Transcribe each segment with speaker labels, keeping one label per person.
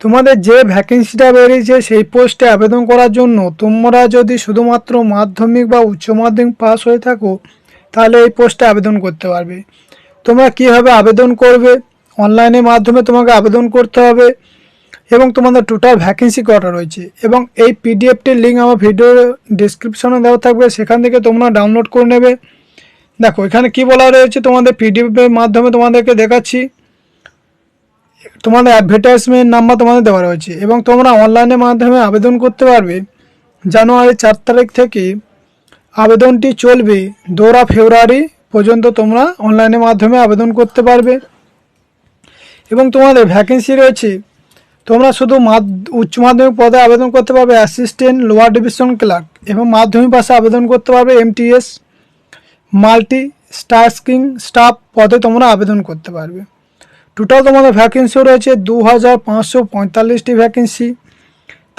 Speaker 1: তোমাদের যে ভ্যাকেন্সিটা বেরিয়েছে সেই পোস্টে আবেদন করার জন্য তোমরা যদি শুধুমাত্র মাধ্যমিক বা উচ্চ মাধ্যমিক পাস হয়ে থাকো, তাহলে এই পোস্টে আবেদন করতে পারবে। তোমরা কীভাবে আবেদন করবে? অনলাইনের মাধ্যমে তোমাকে আবেদন করতে হবে এবং তোমাদের টোটাল ভ্যাকেন্সি কটা রয়েছে। এবং এই পিডিএফটির লিঙ্ক আমার ভিডিও ডিসক্রিপশনে দেওয়া থাকবে, সেখান থেকে তোমরা ডাউনলোড করে নেবে। দেখো, এখানে কি বলা রয়েছে? তোমাদের পিডিএফের মাধ্যমে তোমাদেরকে দেখাচ্ছি। তোমাদের অ্যাডভার্টাইজমেন্ট নাম্বার তোমাদের দেওয়া রয়েছে এবং তোমরা অনলাইনের মাধ্যমে আবেদন করতে পারবে। জানুয়ারি চার তারিখ থেকে আবেদনটি চলবে। দোরা ফেব্রুয়ারি পর্যন্ত তোমরা অনলাইনের মাধ্যমে আবেদন করতে পারবে। এবং তোমাদের ভ্যাকেন্সি রয়েছে। তোমরা শুধু উচ্চ মাধ্যমিক পদে আবেদন করতে পারবে অ্যাসিস্ট্যান্ট লোয়ার ডিভিশন ক্লার্ক এবং মাধ্যমিক পাশে আবেদন করতে পারবে এমটিএস মাল্টি স্টাস্কিং স্টাফ পদে তোমরা আবেদন করতে পারবে। টোটাল তোমাদের ভ্যাকেন্সি রয়েছে দু হাজার পাঁচশো পঁয়তাল্লিশটি ভ্যাকেন্সি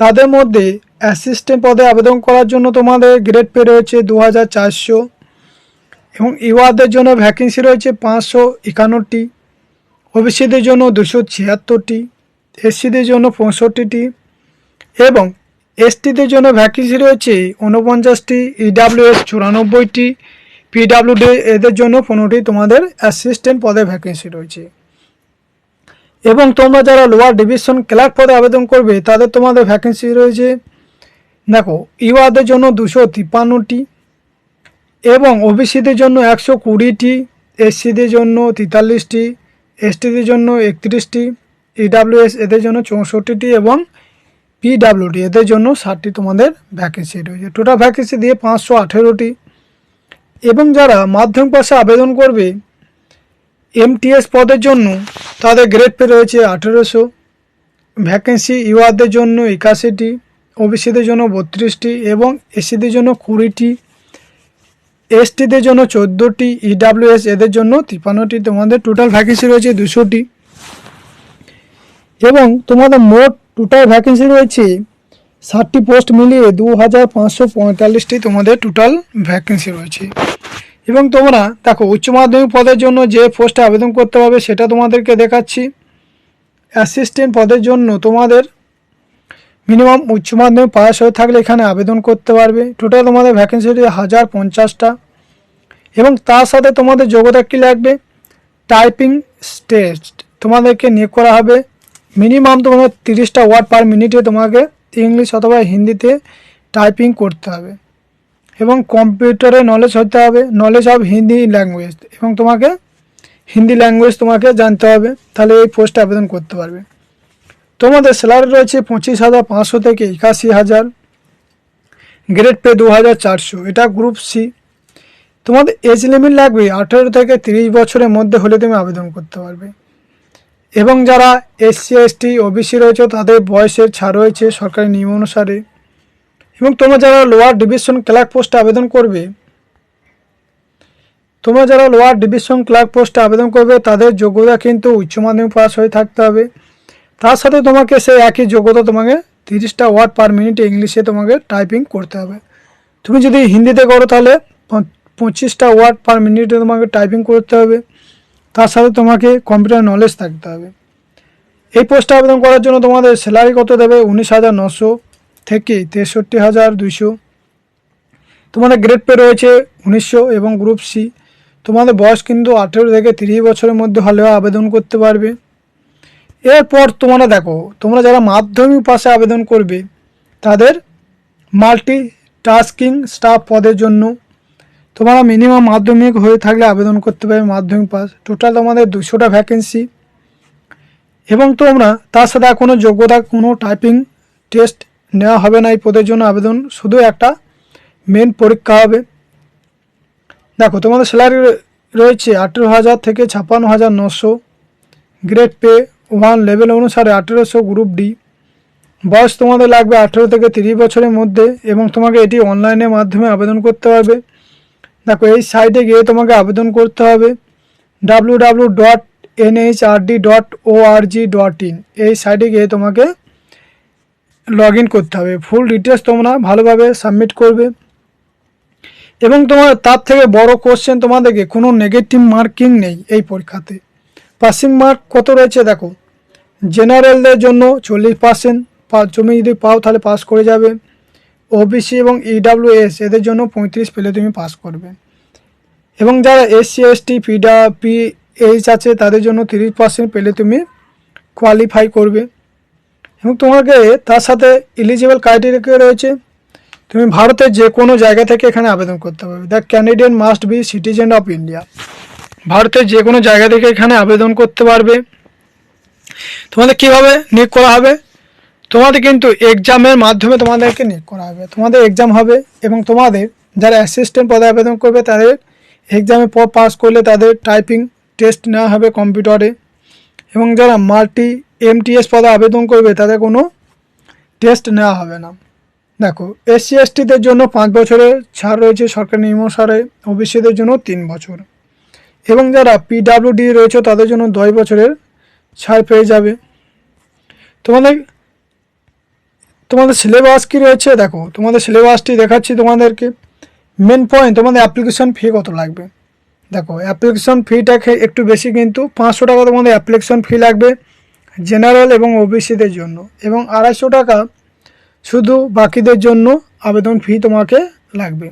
Speaker 1: তাদের মধ্যে অ্যাসিস্ট্যান্ট পদে আবেদন করার জন্য তোমাদের গ্রেড পে রয়েছে দু হাজার চারশো এবং ইওয়াদের জন্য ভ্যাকেন্সি রয়েছে পাঁচশো একান্নটি, ওবিসিদের জন্য দুশো ছিয়াত্তরটি, এসসিদের জন্য পঁয়ষট্টিটি এবং এসটিদের জন্য ভ্যাকেন্সি রয়েছে ঊনপঞ্চাশটি ইডাব্লিউএস চুরানব্বইটি পিডাব্লিউডি এদের জন্য পনেরোটি তোমাদের অ্যাসিস্ট্যান্ট পদে ভ্যাকেন্সি রয়েছে। এবং তোমরা যারা লোয়ার ডিভিশন ক্লার্ক পদে আবেদন করবে, তাদের তোমাদের ভ্যাকেন্সি রয়েছে। দেখো ইউআদের জন্য দুশো তিপ্পান্নটি, এবং ওবিসিদের জন্য একশো কুড়িটি, এসসিদের জন্য তেতাল্লিশটি, এসটিদের জন্য একত্রিশটি, ইডাব্লিউএস এদের জন্য চৌষট্টিটি, এবং পিডাব্লিউডি এদের জন্য ষাটটি তোমাদের ভ্যাকেন্সি রয়েছে। টোটাল ভ্যাকেন্সি দিয়ে পাঁচশো আঠেরোটি। এবং যারা মাধ্যমিক পাশে আবেদন করবে এমটিএস পদের জন্য তাদের গ্রেড পে রয়েছে আঠেরোশো ভ্যাকেন্সি ইউআরদের জন্য একাশিটি, ওবিসিদের জন্য বত্রিশটি এবং এসসিদের জন্য কুড়িটি, এসটিদের জন্য চোদ্দোটি ইডাব্লিউএস এদের জন্য তিপ্পান্নটি। তোমাদের টোটাল ভ্যাকেন্সি রয়েছে দুশোটি। এবং তোমাদের মোট টোটাল ভ্যাকেন্সি রয়েছে ষাটটি পোস্ট মিলিয়ে দু হাজার পাঁচশো পঁয়তাল্লিশটি। তোমাদের টোটাল ভ্যাকেন্সি রয়েছে। এবং তোমরা, দেখো, উচ্চ মাধ্যমিক পদের জন্য যে পোস্টে আবেদন করতে হবে সেটা তোমাদেরকে দেখাচ্ছি। অ্যাসিস্ট্যান্ট পদের জন্য তোমাদের মিনিমাম উচ্চ মাধ্যমিক পাস হয়ে থাকলে এখানে আবেদন করতে পারবে। টোটাল তোমাদের ভ্যাকেন্সি হাজার পঞ্চাশটা। এবং তার সাথে তোমাদের যোগ্যতা কী লাগবে? টাইপিং টেস্ট তোমাদেরকে নিয়োগ করা হবে। মিনিমাম তোমাদের তিরিশটা ওয়ার্ড পার মিনিটে তোমাকে ইংলিশ অথবা হিন্দিতে টাইপিং করতে হবে। এবং কম্পিউটারে নলেজ হতে হবে নলেজ অফ হিন্দি ল্যাঙ্গুয়েজ এবং তোমাকে হিন্দি ল্যাঙ্গুয়েজ তোমাকে জানতে হবে, তাহলে এই পোস্টে আবেদন করতে পারবে। তোমাদের স্যালারি রয়েছে পঁচিশ হাজার পাঁচশো থেকে একাশি হাজার গ্রেড পে দু হাজার চারশো, এটা গ্রুপ সি তোমাদের এজ লিমিট লাগবে আঠেরো থেকে তিরিশ বছরের মধ্যে হলে তুমি আবেদন করতে পারবে। এবং যারা এসসি এসটি ওবিসি রয়েছে, তাদের বয়সের ছাড় রয়েছে সরকারি নিয়ম অনুসারে। এবং তোমরা যারা লোয়ার ডিভিশন ক্লার্ক পোস্টে আবেদন করবে, তোমরা যারা লোয়ার ডিভিশন ক্লার্ক পোস্টে আবেদন করবে, তাদের যোগ্যতা কিন্তু উচ্চ মাধ্যমিক পাস হয়ে থাকতে হবে। তার সাথে তোমাকে সেই একই যোগ্যতা তোমাকে তিরিশটা ওয়ার্ড পার মিনিটে ইংলিশে তোমাকে টাইপিং করতে হবে। তুমি যদি হিন্দিতে করো তাহলে পঁচিশটা ওয়ার্ড পার মিনিটে তোমাকে টাইপিং করতে হবে। তার সাথে তোমাকে কম্পিউটার নলেজ থাকতে হবে। এই পোস্টে আবেদন করার জন্য তোমাদের স্যালারি কত দেবে? উনিশ হাজার নশো। থেকে তেষট্টি হাজার দুইশো। তোমাদের গ্রেড পে রয়েছে উনিশশো এবং গ্রুপ সি তোমাদের বয়স কিন্তু আঠেরো থেকে তিরিশ বছরের মধ্যে হলেও আবেদন করতে পারবে। এরপর তোমরা দেখো, তোমরা যারা মাধ্যমিক পাশে আবেদন করবে, তাদের মাল্টি টাস্কিং স্টাফ পদের জন্য তোমরা মিনিমাম মাধ্যমিক হয়ে থাকলে আবেদন করতে পারবে মাধ্যমিক পাস টোটাল তোমাদের দুশোটা ভ্যাকেন্সি এবং তোমরা তার সাথে কোনো যোগ্যতা, কোনো টাইপিং টেস্ট নেওয়া হবে না এই পদের জন্য আবেদন। শুধু একটা মেন পরীক্ষা হবে। দেখো, তোমাদের স্যালারি রয়েছে আঠেরো হাজার থেকে ছাপ্পান্ন হাজার নশো। গ্রেড পে ওয়ান লেভেল অনুসারে আঠেরোশো গ্রুপ ডি বয়স তোমাদের লাগবে আঠেরো থেকে তিরিশ বছরের মধ্যে এবং তোমাকে এটি অনলাইনের মাধ্যমে আবেদন করতে হবে। দেখো, এই সাইটে গিয়ে তোমাকে আবেদন করতে হবে। W W dot NHRD dot ORG dot IN এই সাইটে গিয়ে তোমাকে লগ করতে হবে। ফুল ডিটেলস তোমরা ভালোভাবে সাবমিট করবে। এবং তোমার তার থেকে বড় কোশ্চেন তোমাদেরকে কোনো নেগেটিভ মার্কিং নেই এই পরীক্ষাতে। পাসিং মার্ক কত রয়েছে দেখো? জেনারেলদের জন্য চল্লিশ পার্সেন্ট তুমি যদি পাও তাহলে পাস করে যাবে। ওবিসি এবং ইডাব্লিউএস এদের জন্য পঁয়ত্রিশ পেলে তুমি পাস করবে। এবং যারা এসসি এসটি পিডা পি এইচ আছে, তাদের জন্য তিরিশ পার্সেন্ট পেলে তুমি কোয়ালিফাই করবে। এবং তোমাকে তার সাথে এলিজিবল ক্রাইটেরিয়া রয়েছে? তুমি ভারতের যে কোনো জায়গা থেকে এখানে আবেদন করতে পারবে। The Canadian must be citizen of India ভারতের যে কোনো জায়গা থেকে এখানে আবেদন করতে পারবে। তোমাদের কীভাবে নিয়োগ করা হবে? তোমাদের কিন্তু এক্সামের মাধ্যমে তোমাদেরকে নিয়োগ করা হবে। তোমাদের এক্সাম হবে এবং তোমাদের যারা অ্যাসিস্ট্যান্ট পদে আবেদন করবে, তাদের এক্সামে পাস করলে তাদের টাইপিং টেস্ট নেওয়া হবে কম্পিউটারে এবং যারা মাল্টি এমটিএস পদে আবেদন করবে তাদের কোনো টেস্ট নেওয়া হবে না। দেখো এসসি এসটিদের জন্য পাঁচ বছরের ছাড় রয়েছে সরকারি নিয়মানুসারে ওবিসিদের জন্য তিন বছর। এবং যারা পিডাব্লিউডি রয়েছে, তাদের জন্য দশ বছরের ছাড় পেয়ে যাবে। তোমাদের তোমাদের সিলেবাস কি রয়েছে? দেখো, তোমাদের সিলেবাসটি দেখাচ্ছি তোমাদেরকে। মেন পয়েন্ট তোমাদের অ্যাপ্লিকেশন ফি কত লাগবে? দেখো অ্যাপ্লিকেশন ফিটাকে একটু বেশি কিন্তু পাঁচশো টাকা তোমাদের অ্যাপ্লিকেশন ফি লাগবে। জেনারেল এবং ওবিসিদের জন্য এবং আড়াইশো টাকা শুধু বাকিদের জন্য আবেদন ফি তোমাকে লাগবে।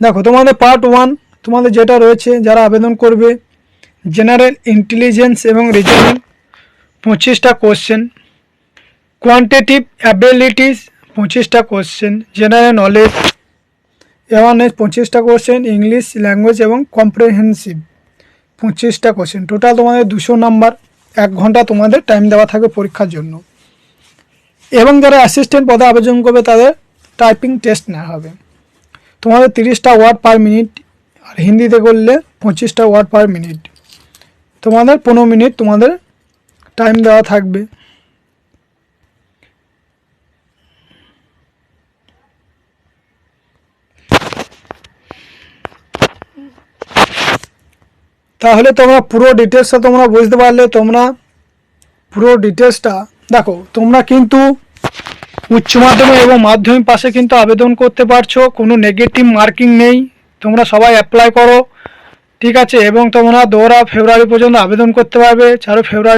Speaker 1: দেখো, তোমাদের পার্ট ওয়ান তোমাদের যেটা রয়েছে, যারা আবেদন করবে, জেনারেল ইন্টেলিজেন্স এবং রিজনিং পঁচিশটা কোশ্চেন কোয়ান্টিটিভ অ্যাবিলিটিস পঁচিশটা কোশ্চেন জেনারেল নলেজ অ্যাওয়ারনেস পঁচিশটা কোশ্চেন ইংলিশ ল্যাঙ্গুয়েজ এবং কম্প্রিহেন্সিভ পঁচিশটা কোশ্চেন টোটাল তোমাদের দুশো নাম্বার এক ঘণ্টা তোমাদের টাইম দেওয়া থাকবে পরীক্ষার জন্য। এবং যারা অ্যাসিস্ট্যান্ট পদে আবেদন করবে, তাদের টাইপিং টেস্ট নেওয়া হবে। তোমাদের তিরিশটা ওয়ার্ড পার মিনিট আর হিন্দিতে করলে পঁচিশটা ওয়ার্ড পার মিনিট তোমাদের পনেরো মিনিট তোমাদের টাইম দেওয়া থাকবে। তাহলে তোমরা পুরো ডিটেলসটা তোমরা বুঝতে পারলে, তোমরা পুরো ডিটেলসটা দেখো, তোমরা কিন্তু উচ্চ মাধ্যমিক এবং মাধ্যমিক পাশে কিন্তু আবেদন করতে পারছ, কোনো নেগেটিভ মার্কিং নেই, তোমরা সবাই অ্যাপ্লাই করো, ঠিক আছে? এবং তোমরা দোরা ফেব্রুয়ারি পর্যন্ত আবেদন করতে পারবে, চারো ফেব্রুয়ারি